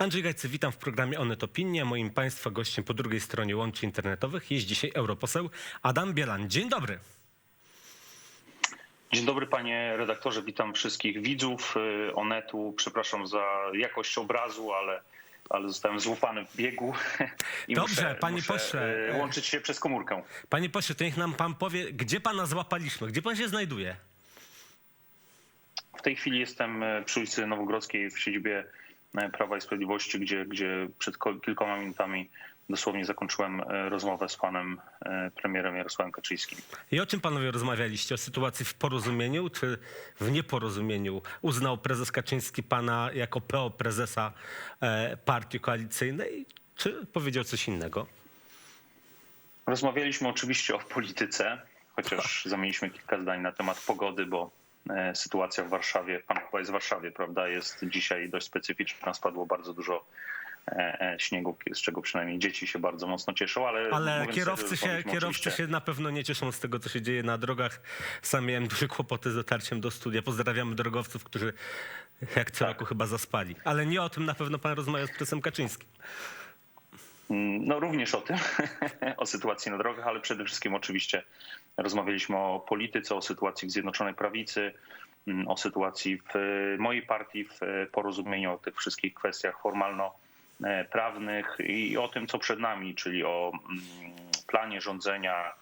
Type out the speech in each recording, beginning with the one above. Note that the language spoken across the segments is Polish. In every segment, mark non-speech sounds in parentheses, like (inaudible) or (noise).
Andrzej Gajcy, witam w programie Onet Opinia. Moim Państwa gościem po drugiej stronie łączy internetowych jest dzisiaj europoseł Adam Bielan. Dzień dobry. Dzień dobry panie redaktorze, witam wszystkich widzów y, Onetu. Przepraszam za jakość obrazu, ale, ale zostałem złapany w biegu (laughs) i Dobrze, muszę, panie muszę pośle. y, łączyć się przez komórkę. Panie pośle, to niech nam pan powie, gdzie pana złapaliśmy, gdzie pan się znajduje? W tej chwili jestem y, przy ulicy Nowogrodzkiej w siedzibie Prawa i Sprawiedliwości, gdzie, gdzie przed ko- kilkoma minutami dosłownie zakończyłem y, rozmowę z panem y, premierem Jarosławem Kaczyńskim. I o czym panowie rozmawialiście? O sytuacji w porozumieniu czy w nieporozumieniu? Uznał prezes Kaczyński pana jako PO prezesa e, partii koalicyjnej, czy powiedział coś innego? Rozmawialiśmy oczywiście o polityce, chociaż (laughs) zamieniliśmy kilka zdań na temat pogody, bo e, sytuacja w Warszawie, pan chyba jest w Warszawie, prawda, jest dzisiaj dość specyficzna. Spadło bardzo dużo e, e, śniegu, z czego przynajmniej dzieci się bardzo mocno cieszą, ale, Ale kierowcy, serio, się, kierowcy oczywiście- się na pewno nie cieszą z tego, co się dzieje na drogach. Sam miałem duże kłopoty z dotarciem do studia. Pozdrawiamy drogowców, którzy jak co Tak. roku chyba zaspali. Ale nie o tym na pewno pan rozmawia z prezesem Kaczyńskim. Mm, No również o tym, (laughs) o sytuacji na drogach, ale przede wszystkim oczywiście rozmawialiśmy o polityce, o sytuacji w Zjednoczonej Prawicy, mm, o sytuacji w e, mojej partii, w e, porozumieniu o tych wszystkich kwestiach formalno-prawnych i o tym, co przed nami, czyli o mm, planie rządzenia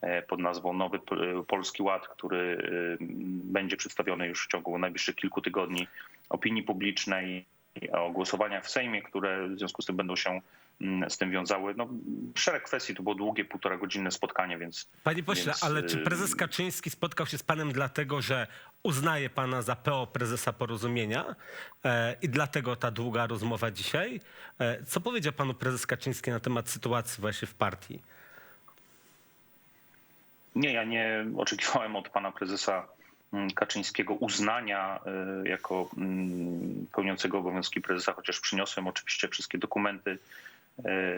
e, pod nazwą Nowy P- Polski Ład, który e, będzie przedstawiony już w ciągu najbliższych kilku tygodni opinii publicznej, o głosowaniach w Sejmie, które w związku z tym będą się z tym wiązały. No, szereg kwestii, to było długie, półtora godzinne spotkanie, więc Panie pośle, Więc, ale czy y- prezes Kaczyński spotkał się z panem dlatego, że uznaje pana za PO prezesa porozumienia e, i dlatego ta długa rozmowa dzisiaj? E, co powiedział panu prezes Kaczyński na temat sytuacji właśnie w partii? nie, ja nie oczekiwałem od pana prezesa mm, Kaczyńskiego uznania y, jako mm, pełniącego obowiązki prezesa, chociaż przyniosłem oczywiście wszystkie dokumenty,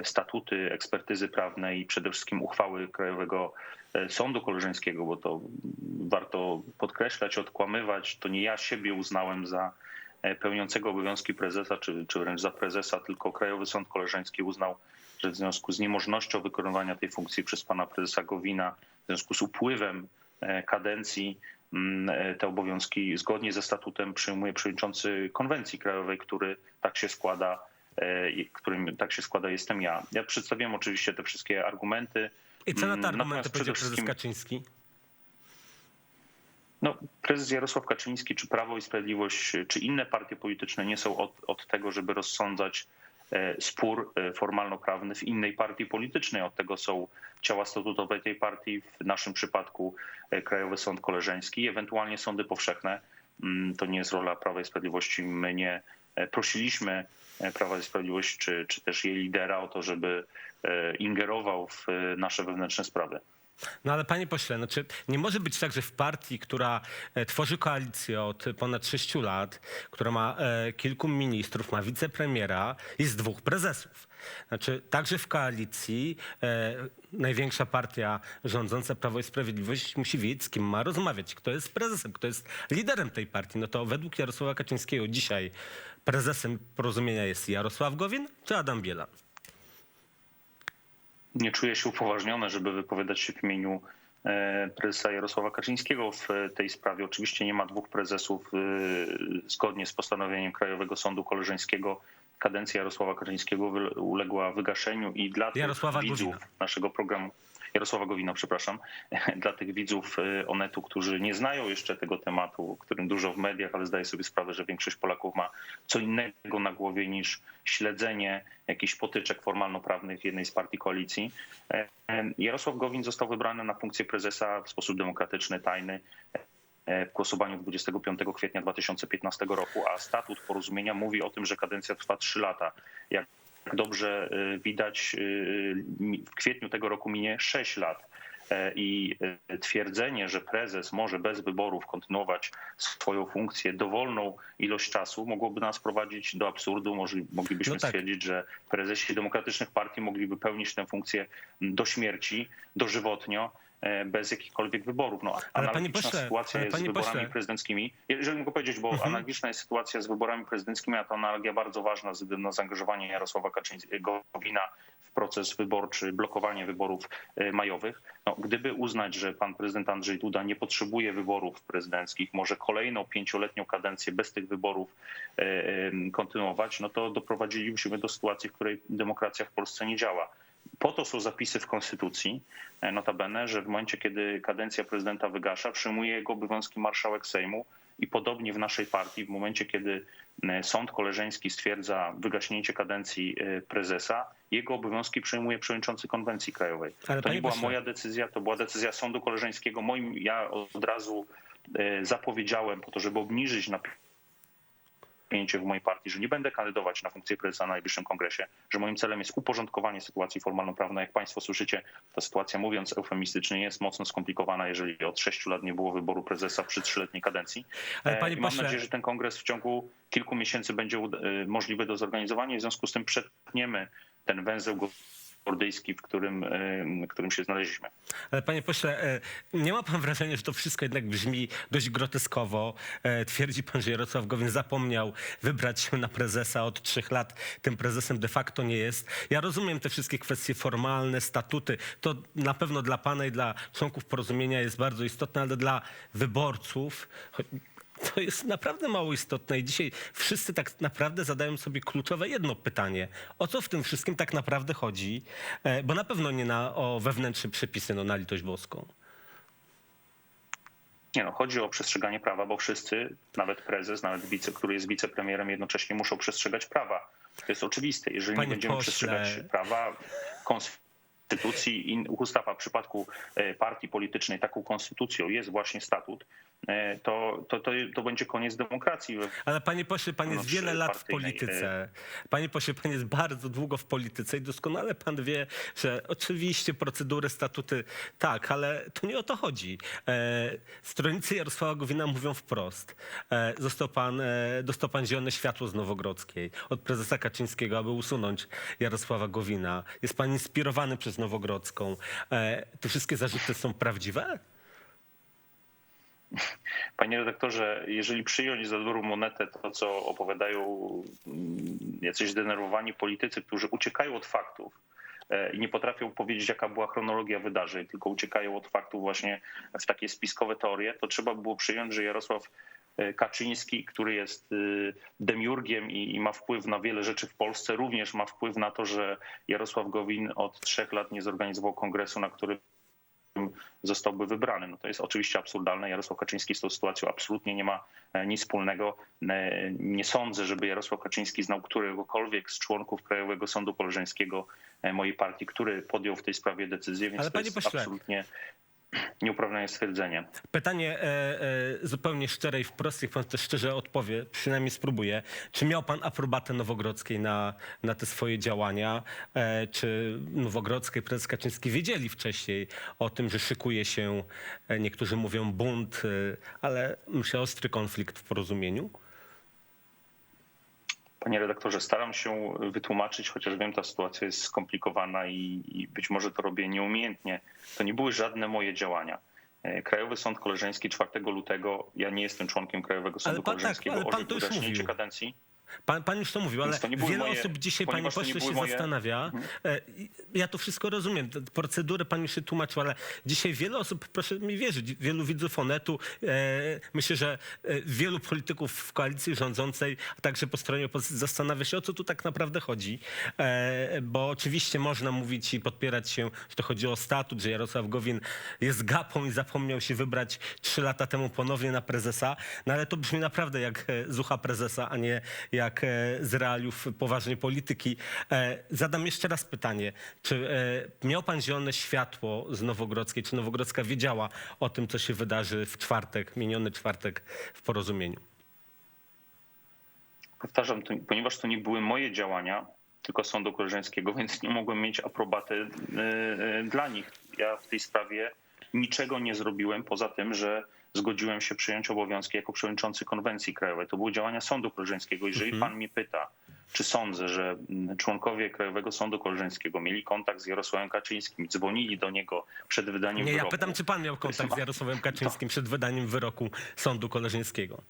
statuty, ekspertyzy prawne i przede wszystkim uchwały Krajowego y, Sądu Koleżeńskiego, bo to warto podkreślać, odkłamywać. To nie ja siebie uznałem za e, pełniącego obowiązki prezesa, czy, czy wręcz za prezesa, tylko Krajowy Sąd Koleżeński uznał, że w związku z niemożnością wykonywania tej funkcji przez pana prezesa Gowina, w związku z upływem e, kadencji, mm, e, te obowiązki zgodnie ze statutem przyjmuje przewodniczący konwencji krajowej, który tak się składa, e, którym tak się składa jestem ja. Ja przedstawiłem oczywiście te wszystkie argumenty. I co na te Mm, argumenty powiedział prezes Kaczyński? No, prezes Jarosław Kaczyński, czy Prawo i Sprawiedliwość, czy inne partie polityczne nie są od, od tego, żeby rozsądzać e, spór e, formalno-prawny w innej partii politycznej. Od tego są ciała statutowe tej partii, w naszym przypadku e, Krajowy Sąd Koleżeński, ewentualnie sądy powszechne. Mm, To nie jest rola Prawa i Sprawiedliwości. My nie e, prosiliśmy e, Prawa i Sprawiedliwość, czy, czy też jej lidera o to, żeby e, ingerował w e, nasze wewnętrzne sprawy. No ale panie pośle, znaczy nie może być tak, że w partii, która e, tworzy koalicję od ponad sześciu lat, która ma e, kilku ministrów, ma wicepremiera, jest dwóch prezesów. Znaczy także w koalicji e, największa partia rządząca Prawo i Sprawiedliwość musi wiedzieć, z kim ma rozmawiać, kto jest prezesem, kto jest liderem tej partii. No to według Jarosława Kaczyńskiego dzisiaj prezesem porozumienia jest Jarosław Gowin czy Adam Bielan? nie czuję się upoważniony, żeby wypowiadać się w imieniu e, prezesa Jarosława Kaczyńskiego w tej sprawie. Oczywiście nie ma dwóch prezesów. e, Zgodnie z postanowieniem Krajowego Sądu Koleżeńskiego kadencja Jarosława Kaczyńskiego uległa wygaszeniu i dla Jarosława widzów Gowina. naszego programu, Jarosława Gowina, przepraszam, (laughs) dla tych widzów e, Onetu, którzy nie znają jeszcze tego tematu, którym dużo w mediach, ale zdaję sobie sprawę, że większość Polaków ma co innego na głowie niż śledzenie jakichś potyczek formalno-prawnych jednej z partii koalicji. E, e, Jarosław Gowin został wybrany na funkcję prezesa w sposób demokratyczny, tajny e, w głosowaniu 25 kwietnia 2015 roku, a statut porozumienia mówi o tym, że kadencja trwa 3 lata. Jak dobrze e, widać, e, mi- w kwietniu tego roku minie 6 lat. E, I twierdzenie, że prezes może bez wyborów kontynuować swoją funkcję dowolną ilość czasu, mogłoby nas prowadzić do absurdu. Moglibyśmy No tak. stwierdzić, że prezesi demokratycznych partii mogliby pełnić tę funkcję do śmierci, dożywotnio bez jakichkolwiek wyborów. No, analogiczna pośle, sytuacja jest z wyborami pośle. prezydenckimi. Jeżeli mogę powiedzieć, bo analogiczna jest sytuacja z wyborami prezydenckimi, a to analogia bardzo ważna ze względu na zaangażowanie Jarosława Kaczyńskiego w proces wyborczy, blokowanie wyborów e, majowych. No, gdyby uznać, że pan prezydent Andrzej Duda nie potrzebuje wyborów prezydenckich, może kolejną pięcioletnią kadencję bez tych wyborów e, e, kontynuować, no to doprowadzilibyśmy do sytuacji, w której demokracja w Polsce nie działa. Po to są zapisy w Konstytucji, e, notabene, że w momencie, kiedy kadencja prezydenta wygasza, przyjmuje jego obowiązki marszałek Sejmu i podobnie w naszej partii, w momencie, kiedy e, sąd koleżeński stwierdza wygaśnięcie kadencji e, prezesa, jego obowiązki przejmuje przewodniczący konwencji krajowej. Ale to nie była moja decyzja, to była decyzja sądu koleżeńskiego. Moim, ja od razu zapowiedziałem po to, żeby obniżyć napięcie w mojej partii, że nie będę kandydować na funkcję prezesa na najbliższym kongresie, że moim celem jest uporządkowanie sytuacji formalno-prawnej. Jak Państwo słyszycie, ta sytuacja, mówiąc eufemistycznie, jest mocno skomplikowana, jeżeli od sześciu lat nie było wyboru prezesa przy trzyletniej kadencji. Ale E, panie I mam pośle- nadzieję, że ten kongres w ciągu kilku miesięcy będzie e, możliwy do zorganizowania i w związku z tym przetniemy ten węzeł gordyjski, w którym, e, w którym się znaleźliśmy. Ale panie pośle, e, nie ma pan wrażenia, że to wszystko jednak brzmi dość groteskowo? E, Twierdzi pan, że Jarosław Gowin zapomniał wybrać się na prezesa od trzech lat. Tym prezesem de facto nie jest. Ja rozumiem te wszystkie kwestie formalne, statuty. To na pewno dla pana i dla członków porozumienia jest bardzo istotne, ale dla wyborców to jest naprawdę mało istotne i dzisiaj wszyscy tak naprawdę zadają sobie kluczowe jedno pytanie. O co w tym wszystkim tak naprawdę chodzi? E, Bo na pewno nie na, o wewnętrzne przepisy, no na litość boską. Nie no, chodzi o przestrzeganie prawa, bo wszyscy, nawet prezes, nawet wice, który jest wicepremierem, jednocześnie muszą przestrzegać prawa. To jest oczywiste. Jeżeli Panie nie będziemy pośle. przestrzegać prawa, konstytucji i ustaw, a w przypadku e, partii politycznej taką konstytucją jest właśnie statut, to, to, to, to będzie koniec demokracji. Ale panie pośle, pan jest wiele lat w partyjnej, polityce. Panie pośle, pan jest bardzo długo w polityce i doskonale pan wie, że oczywiście procedury, statuty tak, ale to nie o to chodzi. E, Stronnicy Jarosława Gowina mówią wprost. E, Został pan, e, dostał pan zielone światło z Nowogrodzkiej od prezesa Kaczyńskiego, aby usunąć Jarosława Gowina. Jest pan inspirowany przez Nowogrodzką. E, Te wszystkie zarzuty są prawdziwe? Panie redaktorze, jeżeli przyjąć za dobrą monetę to, co opowiadają mm, jacyś zdenerwowani politycy, którzy uciekają od faktów e, i nie potrafią powiedzieć, jaka była chronologia wydarzeń, tylko uciekają od faktów właśnie w takie spiskowe teorie, to trzeba było przyjąć, że Jarosław e, Kaczyński, który jest y, demiurgiem i ma wpływ na wiele rzeczy w Polsce, również ma wpływ na to, że Jarosław Gowin od trzech lat nie zorganizował kongresu, na którym zostałby wybrany. No to jest oczywiście absurdalne. Jarosław Kaczyński z tą sytuacją absolutnie nie ma e, nic wspólnego. E, Nie sądzę, żeby Jarosław Kaczyński znał któregokolwiek z członków Krajowego Sądu Koleżeńskiego e, mojej partii, który podjął w tej sprawie decyzję, więc Ale to jest pośle- absolutnie nieuprawnione stwierdzenie. Pytanie e, e, zupełnie szczere i wprost, niech pan też szczerze odpowie, przynajmniej spróbuje. Czy miał pan aprobatę Nowogrodzkiej na, na te swoje działania? E, czy Nowogrodzkie i prezes Kaczyński wiedzieli wcześniej o tym, że szykuje się, e, niektórzy mówią bunt, e, ale myślę ostry konflikt w porozumieniu? Panie redaktorze, staram się wytłumaczyć, chociaż wiem, ta sytuacja jest skomplikowana i, i być może to robię nieumiejętnie. To nie były żadne moje działania. E, Krajowy Sąd Koleżeński 4 lutego, ja nie jestem członkiem Krajowego Sądu pan tak, Koleżeńskiego, ale pan orzekł kadencji. Pan, pan już to mówił, ale to wiele moje- osób dzisiaj, panie pośle, się moje- zastanawia. E, i Ja to wszystko rozumiem. Procedury pan już się tłumaczył, ale dzisiaj wiele osób, proszę mi wierzyć, wielu widzów Onetu, e, myślę, że e, wielu polityków w koalicji rządzącej, a także po stronie opozycji zastanawia się, o co tu tak naprawdę chodzi. E, Bo oczywiście można mówić i podpierać się, że to chodzi o statut, że Jarosław Gowin jest gapą i zapomniał się wybrać trzy lata temu ponownie na prezesa, no ale to brzmi naprawdę jak e, zucha prezesa, a nie jak e, z realiów poważnej polityki. E, Zadam jeszcze raz pytanie. Czy e, miał pan zielone światło z Nowogrodzkiej? Czy Nowogrodzka wiedziała o tym, co się wydarzy w czwartek, miniony czwartek w porozumieniu? Powtarzam, to, ponieważ to nie były moje działania, tylko Sądu Koleżeńskiego, (laughs) więc nie mogłem mieć aprobaty dla nich. Ja w tej sprawie niczego nie zrobiłem poza tym, że zgodziłem się przyjąć obowiązki jako przewodniczący konwencji krajowej. To były działania Sądu Koleżeńskiego. Jeżeli pan mnie pyta, czy sądzę, że członkowie Krajowego Sądu Koleżeńskiego mieli kontakt z Jarosławem Kaczyńskim, dzwonili do niego przed wydaniem Nie, ja wyroku. pytam, czy pan miał kontakt z Jarosławem Kaczyńskim przed wydaniem wyroku Sądu Koleżeńskiego.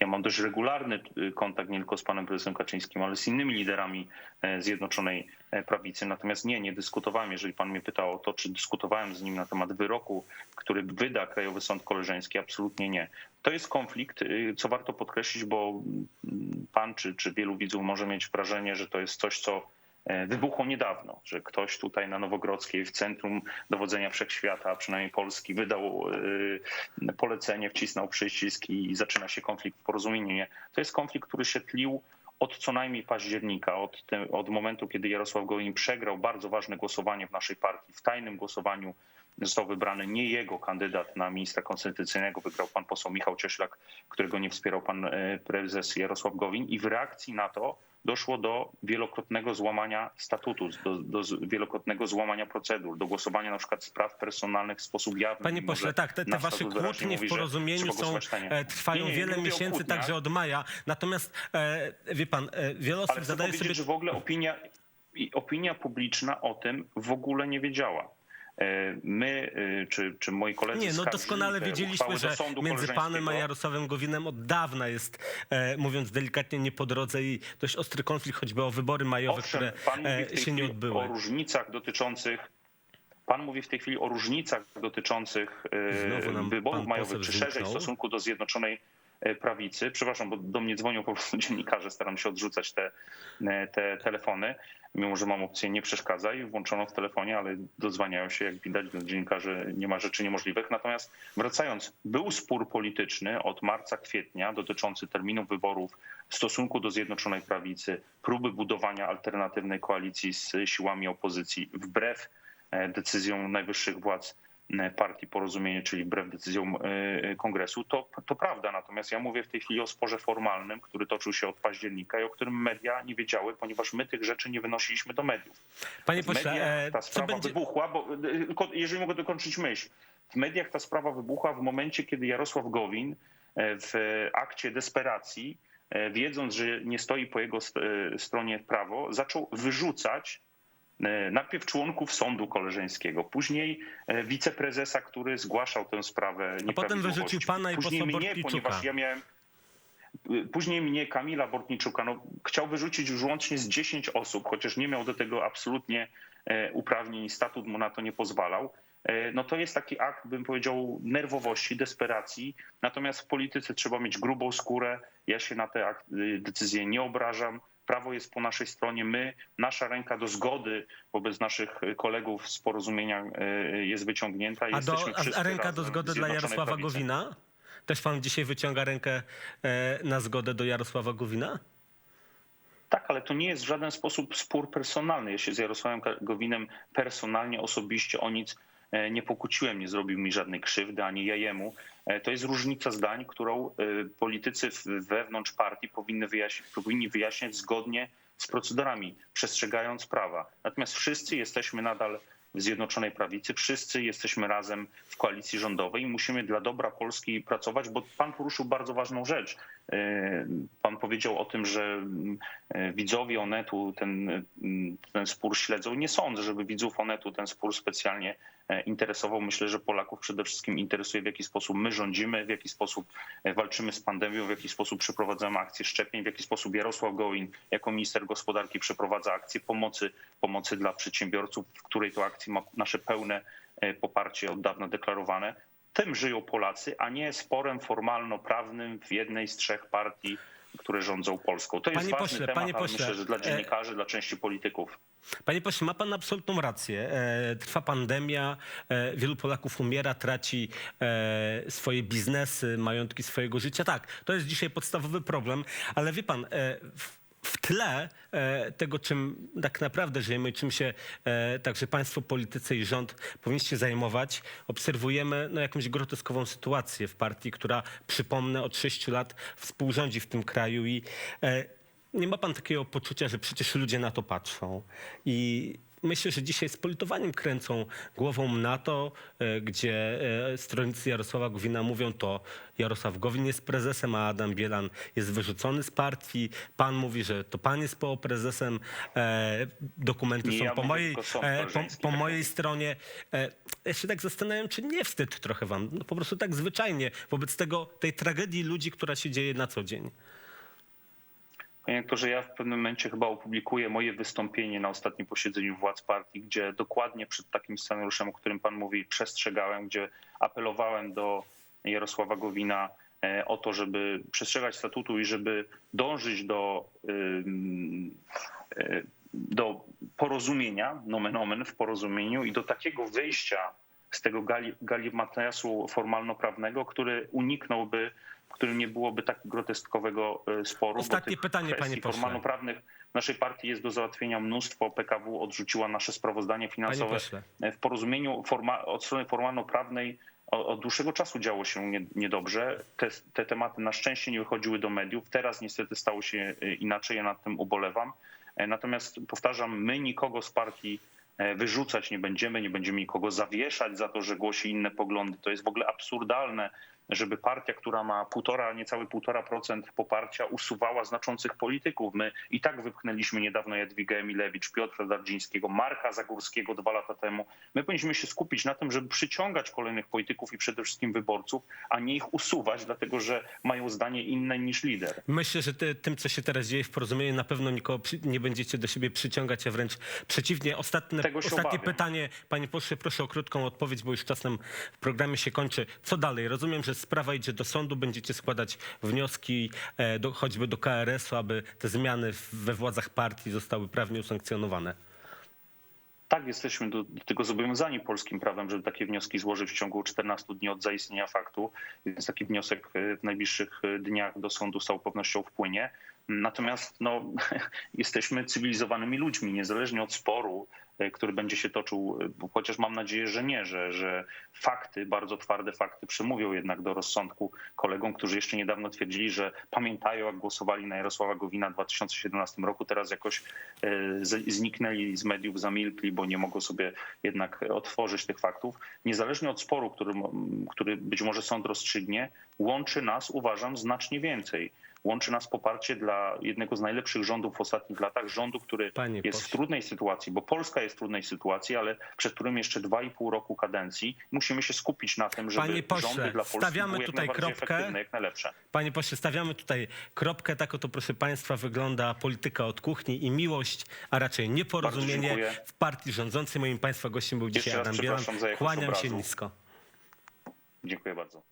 Ja mam dość regularny y, kontakt nie tylko z panem prezesem Kaczyńskim, ale z innymi liderami e, Zjednoczonej e, Prawicy. Natomiast nie, nie dyskutowałem. Jeżeli pan mnie pytał o to, czy dyskutowałem z nim na temat wyroku, który wyda Krajowy Sąd Koleżeński, absolutnie nie. To jest konflikt, y, co warto podkreślić, bo mm, pan czy, czy wielu widzów może mieć wrażenie, że to jest coś, co wybuchło niedawno, że ktoś tutaj na Nowogrodzkiej w centrum dowodzenia wszechświata, przynajmniej Polski, wydał y, polecenie, wcisnął przycisk i zaczyna się konflikt w porozumieniu. Nie. To jest konflikt, który się tlił od co najmniej października, od, te, od momentu, kiedy Jarosław Gowin przegrał bardzo ważne głosowanie w naszej partii. W tajnym głosowaniu został wybrany nie jego kandydat na ministra konstytucyjnego, wygrał pan poseł Michał Cieślak, którego nie wspierał pan e, prezes Jarosław Gowin i w reakcji na to doszło do wielokrotnego złamania statutu, do, do wielokrotnego złamania procedur, do głosowania na przykład spraw personalnych w sposób jawny. Panie pośle, tak, te, te wasze kłótnie w mówi, porozumieniu są, e, trwają Nie, nie, nie wiele o miesięcy, także od maja. Natomiast, e, wie pan, e, wiele osób zadaje sobie... że w ogóle opinia, opinia publiczna o tym w ogóle nie wiedziała. E, My, e, czy, czy moi koledzy Nie, no doskonale wiedzieliśmy, że między panem a. Jarosławem Gowinem od dawna jest, e, mówiąc delikatnie, nie po drodze i dość ostry konflikt, choćby o wybory majowe, Owszem, które pan mówi się nie odbyły. o różnicach dotyczących Pan mówi w tej chwili o różnicach dotyczących wyborów majowych, czy szerzej w stosunku do Zjednoczonej Prawicy. Przepraszam, bo do mnie dzwonią po prostu (laughs) dziennikarze, staram się odrzucać te, e, te telefony, mimo że mam opcję nie przeszkadzaj włączoną w telefonie, ale dodzwaniają się, jak widać, do dziennikarzy nie ma rzeczy niemożliwych. Natomiast wracając, był spór polityczny od marca, kwietnia dotyczący terminów wyborów w stosunku do Zjednoczonej Prawicy, próby budowania alternatywnej koalicji z siłami opozycji wbrew e, decyzjom najwyższych władz e, partii Porozumienie, czyli wbrew decyzjom e, kongresu, to, to prawda. Natomiast ja mówię w tej chwili o sporze formalnym, który toczył się od października i o którym media nie wiedziały, ponieważ my tych rzeczy nie wynosiliśmy do mediów. Panie pośle, mediach e, ta sprawa będzie... wybuchła, bo e, jeżeli mogę dokończyć myśl. W mediach ta sprawa wybuchła w momencie, kiedy Jarosław Gowin e, w akcie desperacji, e, wiedząc, że nie stoi po jego st- e, stronie prawo, zaczął wyrzucać e, najpierw członków sądu koleżeńskiego, później e, wiceprezesa, który zgłaszał tę sprawę. potem wyrzucił pana i później mnie, ponieważ ja miałem Później mnie Kamila Bortniczuka no, chciał wyrzucić już łącznie z 10 osób, chociaż nie miał do tego absolutnie e, uprawnień i statut mu na to nie pozwalał. E, No to jest taki akt, bym powiedział, nerwowości, desperacji. Natomiast w polityce trzeba mieć grubą skórę. Ja się na te y, decyzje nie obrażam. Prawo jest po naszej stronie. My, nasza ręka do zgody wobec naszych kolegów z porozumienia e, jest wyciągnięta. A, do, a, ręka do zgody dla Jarosława Prawicy. Gowina? Też pan dzisiaj wyciąga rękę e, na zgodę do Jarosława Gowina? Tak, ale to nie jest w żaden sposób spór personalny. Ja się z Jarosławem Gowinem personalnie, osobiście o nic nie pokłóciłem, nie zrobił mi żadnej krzywdy, ani ja jemu. E, To jest różnica zdań, którą e, politycy wewnątrz partii powinny wyjaśnić, powinni wyjaśniać zgodnie z procedurami, przestrzegając prawa. Natomiast wszyscy jesteśmy nadal w Zjednoczonej Prawicy, wszyscy jesteśmy razem w koalicji rządowej i musimy dla dobra Polski pracować, bo pan poruszył bardzo ważną rzecz. E, Pan powiedział o tym, że e, widzowie Onetu ten, ten spór śledzą. Nie sądzę, żeby widzów Onetu ten spór specjalnie e, interesował. Myślę, że Polaków przede wszystkim interesuje, w jaki sposób my rządzimy, w jaki sposób e, walczymy z pandemią, w jaki sposób przeprowadzamy akcję szczepień, w jaki sposób Jarosław Gowin jako minister gospodarki przeprowadza akcję pomocy, pomocy dla przedsiębiorców, w której to akcji ma nasze pełne e, poparcie od dawna deklarowane. Tym żyją Polacy, a nie sporem formalno-prawnym w jednej z trzech partii, które rządzą Polską. To jest Panie ważny pośle, temat, panie pośle, myślę, że dla e, dziennikarzy, dla części polityków. Panie pośle, ma pan absolutną rację. E, Trwa pandemia, e, wielu Polaków umiera, traci e, swoje biznesy, majątki swojego życia. Tak, to jest dzisiaj podstawowy problem, ale wie pan, e, w- w tle e, tego, czym tak naprawdę żyjemy, czym się e, także państwo, politycy i rząd powinniście zajmować, obserwujemy no, jakąś groteskową sytuację w partii, która, przypomnę, od sześciu lat współrządzi w tym kraju i e, nie ma pan takiego poczucia, że przecież ludzie na to patrzą i myślę, że dzisiaj z politowaniem kręcą głową na to, e, gdzie e, stronnicy Jarosława Gowina mówią, to Jarosław Gowin jest prezesem, a Adam Bielan jest wyrzucony z partii. Pan mówi, że to pan jest po prezesem. E, dokumenty są ja po mojej, e, po, po tak mojej stronie. Ja się tak zastanawiam, czy nie wstyd trochę wam. No, po prostu tak zwyczajnie wobec tego, tej tragedii ludzi, która się dzieje na co dzień. Panie aktorze, ja w pewnym momencie chyba opublikuję moje wystąpienie na ostatnim posiedzeniu władz partii, gdzie dokładnie przed takim scenariuszem, o którym pan mówi, przestrzegałem, gdzie apelowałem do Jarosława Gowina e, o to, żeby przestrzegać statutu i żeby dążyć do, e, do porozumienia, nomen omen w porozumieniu i do takiego wyjścia z tego gali, galimatiasu formalno-prawnego, który uniknąłby, którym nie byłoby tak groteskowego e, sporu. Ostatnie pytanie, panie pośle. formalno-prawnych w naszej partii jest do załatwienia mnóstwo. PKW odrzuciła nasze sprawozdanie finansowe pośle. w porozumieniu forma, od strony formalno-prawnej od dłuższego czasu działo się nie, niedobrze. Te, te tematy na szczęście nie wychodziły do mediów. Teraz niestety stało się e, inaczej, ja nad tym ubolewam. E, Natomiast powtarzam, my nikogo z partii e, wyrzucać nie będziemy, nie będziemy nikogo zawieszać za to, że głosi inne poglądy. To jest w ogóle absurdalne, żeby partia, która ma półtora, niecałe półtora procent poparcia, usuwała znaczących polityków. My i tak wypchnęliśmy niedawno Jadwigę Emilewicz, Piotra Dardzińskiego, Marka Zagórskiego dwa lata temu. My powinniśmy się skupić na tym, żeby przyciągać kolejnych polityków i przede wszystkim wyborców, a nie ich usuwać, dlatego że mają zdanie inne niż lider. Myślę, że ty, tym, co się teraz dzieje w porozumieniu, na pewno nikogo nie będziecie do siebie przyciągać, a wręcz przeciwnie. Się ostatnie obawiam. pytanie, panie pośle, proszę o krótką odpowiedź, bo już czas nam w programie się kończy. Co dalej? Rozumiem, że sprawa idzie do sądu, będziecie składać wnioski e, do, choćby do KRS-u, aby te zmiany we władzach partii zostały prawnie usankcjonowane. Tak, jesteśmy do, do tego zobowiązani polskim prawem, żeby takie wnioski złożyć w ciągu 14 dni od zaistnienia faktu, więc taki wniosek e, w najbliższych e, dniach do sądu z całą pewnością wpłynie. Natomiast no, (laughs) jesteśmy cywilizowanymi ludźmi, niezależnie od sporu, e, który będzie się toczył, e, chociaż mam nadzieję, że nie, że, że fakty, bardzo twarde fakty przemówią jednak do rozsądku kolegom, którzy jeszcze niedawno twierdzili, że pamiętają, jak głosowali na Jarosława Gowina w 2017 roku, teraz jakoś e, zniknęli z mediów, zamilkli, bo nie mogą sobie jednak otworzyć tych faktów. Niezależnie od sporu, który, który być może sąd rozstrzygnie, łączy nas, uważam, znacznie więcej. Łączy nas poparcie dla jednego z najlepszych rządów w ostatnich latach, rządu, który Panie jest w pośle. trudnej sytuacji, bo Polska jest w trudnej sytuacji, ale przed którym jeszcze dwa i pół roku kadencji musimy się skupić na tym, żeby Panie pośle, rządy dla Polski stawiamy były tutaj kropkę. efektywne, jak najlepsze. Panie pośle, stawiamy tutaj kropkę, tak oto proszę państwa wygląda polityka od kuchni i miłość, a raczej nieporozumienie w partii rządzącej. Moim państwa gościem był dzisiaj Adam Bielan. Kłaniam się nisko. Dziękuję bardzo.